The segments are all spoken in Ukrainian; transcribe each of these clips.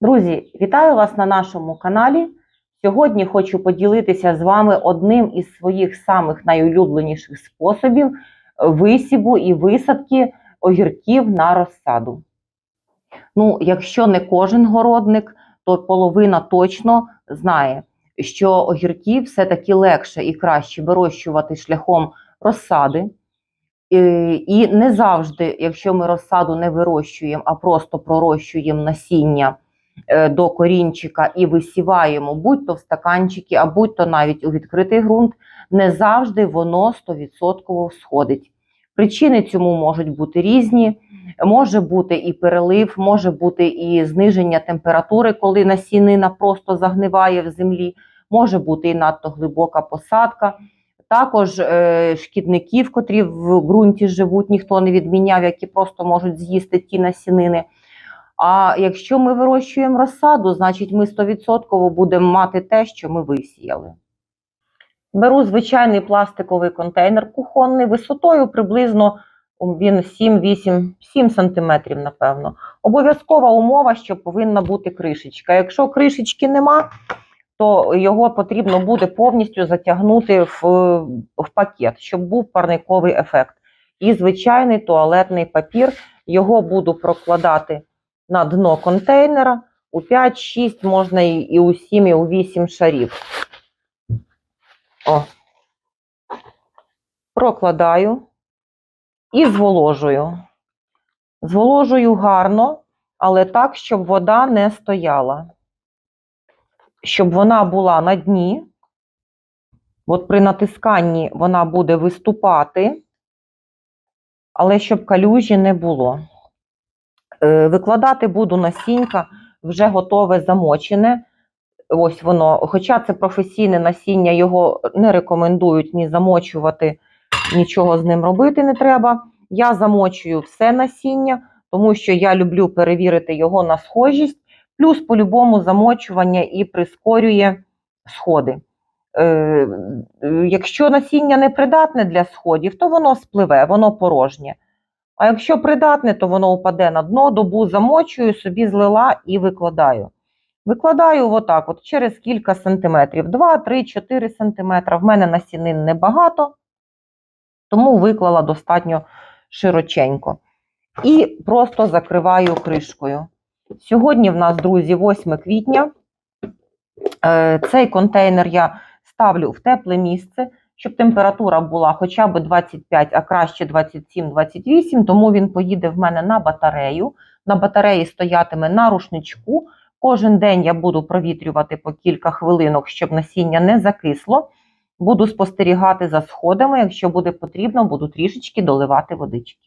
Друзі, вітаю вас на нашому каналі. Сьогодні хочу поділитися з вами одним із своїх самих найулюбленіших способів висіву і висадки огірків на розсаду. Ну, якщо не кожен городник, то половина точно знає, що огірки все-таки легше і краще вирощувати шляхом розсади. І не завжди, якщо ми розсаду не вирощуємо, а просто пророщуємо насіння до корінчика і висіваємо, будь-то в стаканчики, а будь-то навіть у відкритий ґрунт, не завжди воно 100% сходить. Причини цьому можуть бути різні. Може бути і перелив, може бути і зниження температури, коли насінина просто загниває в землі, може бути і надто глибока посадка. Також е, шкідників, котрі в ґрунті живуть, ніхто не відміняв, які просто можуть з'їсти ті насінини. А якщо ми вирощуємо розсаду, значить ми 100% будемо мати те, що ми висіяли. Беру звичайний пластиковий контейнер кухонний висотою приблизно він 7-8 7 см, напевно. Обов'язкова умова, що повинна бути кришечка. Якщо кришечки нема, то його потрібно буде повністю затягнути в, в пакет, щоб був парниковий ефект. І звичайний туалетний папір. Його буду прокладати на дно контейнера у 5-6, можна і, у 7, і у 8 шарів. О. Прокладаю і зволожую. Зволожую гарно, але так, щоб вода не стояла. Щоб вона була на дні. От при натисканні вона буде виступати, але щоб калюжі не було. Е, Викладати буду насіння вже готове замочене. Ось воно, хоча це професійне насіння, його не рекомендують ні замочувати, нічого з ним робити не треба. Я замочую все насіння, тому що я люблю перевірити його на схожість, плюс по-любому замочування і прискорює сходи. Е, Якщо насіння не придатне для сходів, то воно спливе, воно порожнє. А якщо придатне, то воно упаде на дно, добу замочую, собі злила і викладаю. Викладаю отак, от через кілька сантиметрів, 2, 3, 4 сантиметри. В мене насінин небагато, тому виклала достатньо широченько. І просто закриваю кришкою. Сьогодні в нас, друзі, 8 квітня. Е, Цей контейнер я ставлю в тепле місце, щоб температура була хоча б 25, а краще 27-28, тому він поїде в мене на батарею. На батареї стоятиме на рушничку. Кожен день я буду провітрювати по кілька хвилинок, щоб насіння не закисло. Буду спостерігати за сходами. Якщо буде потрібно, буду трішечки доливати водички.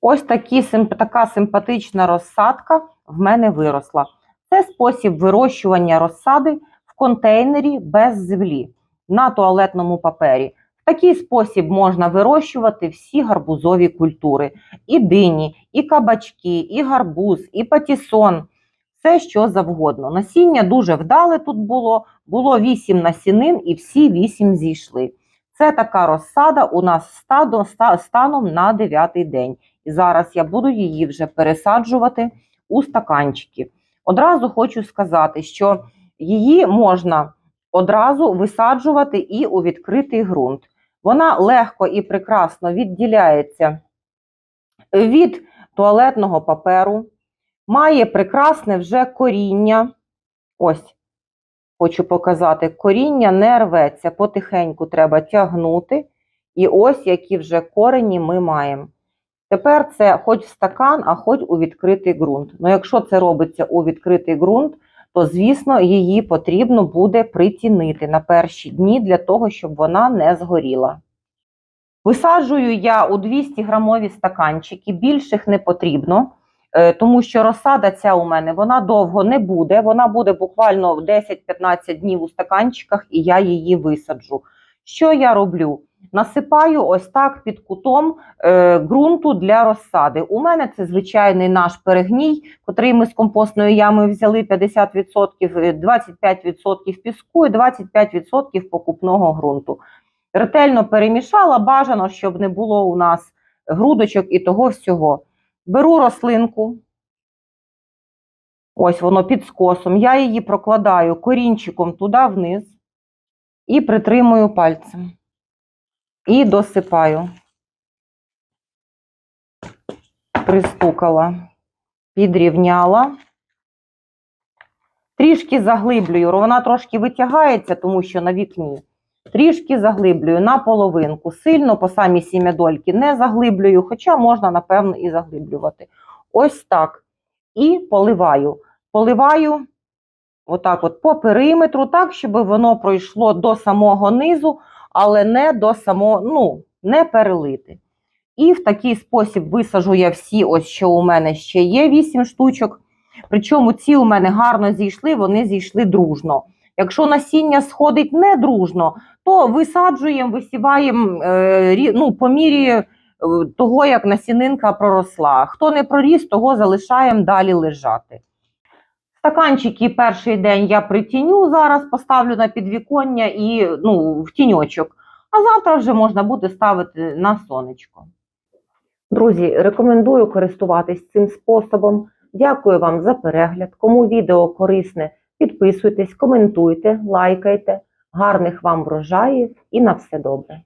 Ось такі, така симпатична розсадка в мене виросла. Це спосіб вирощування розсади в контейнері без землі на туалетному папері. В такий спосіб можна вирощувати всі гарбузові культури: і дині, і кабачки, і гарбуз, і патісон, все що завгодно. Насіння дуже вдале тут було. Було 8 насінин і всі 8 зійшли. Це така розсада у нас стадо, станом на 9 день. Зараз я буду її вже пересаджувати у стаканчики. Одразу хочу сказати, що її можна одразу висаджувати і у відкритий ґрунт. Вона легко і прекрасно відділяється від туалетного паперу, має прекрасне вже коріння. Ось, хочу показати, коріння не рветься, потихеньку треба тягнути. І ось які вже корені ми маємо. Тепер це хоч в стакан, а хоч у відкритий ґрунт. Ну, якщо це робиться у відкритий ґрунт, то, звісно, її потрібно буде притінити на перші дні для того, щоб вона не згоріла. Висаджую я у 200 грамові стаканчики, більших не потрібно, е, тому що розсада ця у мене вона довго не буде. Вона буде буквально 10-15 днів у стаканчиках, і я її висаджу. Що я роблю? Насипаю ось так під кутом е, ґрунту для розсади. У мене це звичайний наш перегній, котрий ми з компостної ями взяли 50%, е, 25% піску і 25% покупного ґрунту. Ретельно перемішала, бажано, щоб не було у нас грудочок і того всього. Беру рослинку. Ось воно під скосом. Я її прокладаю корінчиком туди вниз і притримую пальцем. І досипаю. Пристукала, підрівняла. Трішки заглиблюю, вона трошки витягається, тому що на вікні. Трішки заглиблюю на половинку. Сильно по самій сім'ядольки не заглиблюю, хоча можна, напевно, і заглиблювати. Ось так. І поливаю. Поливаю отак от по периметру, так, щоб воно пройшло до самого низу, але не до самого, ну, не перелити. І в такий спосіб висажу я всі, ось що у мене ще є 8 штучок. Причому ці у мене гарно зійшли, вони зійшли дружно. Якщо насіння сходить не дружно, то висаджуємо, висіваємо е, ну, по мірі е, того, як насінинка проросла. Хто не проріс, того залишаємо далі лежати. Стаканчики перший день я притіню, зараз поставлю на підвіконня і ну, в тіньочок. А завтра вже можна буде ставити на сонечко. Друзі, рекомендую користуватись цим способом. Дякую вам за перегляд. Кому відео корисне, підписуйтесь, коментуйте, лайкайте. Гарних вам врожаїв і на все добре.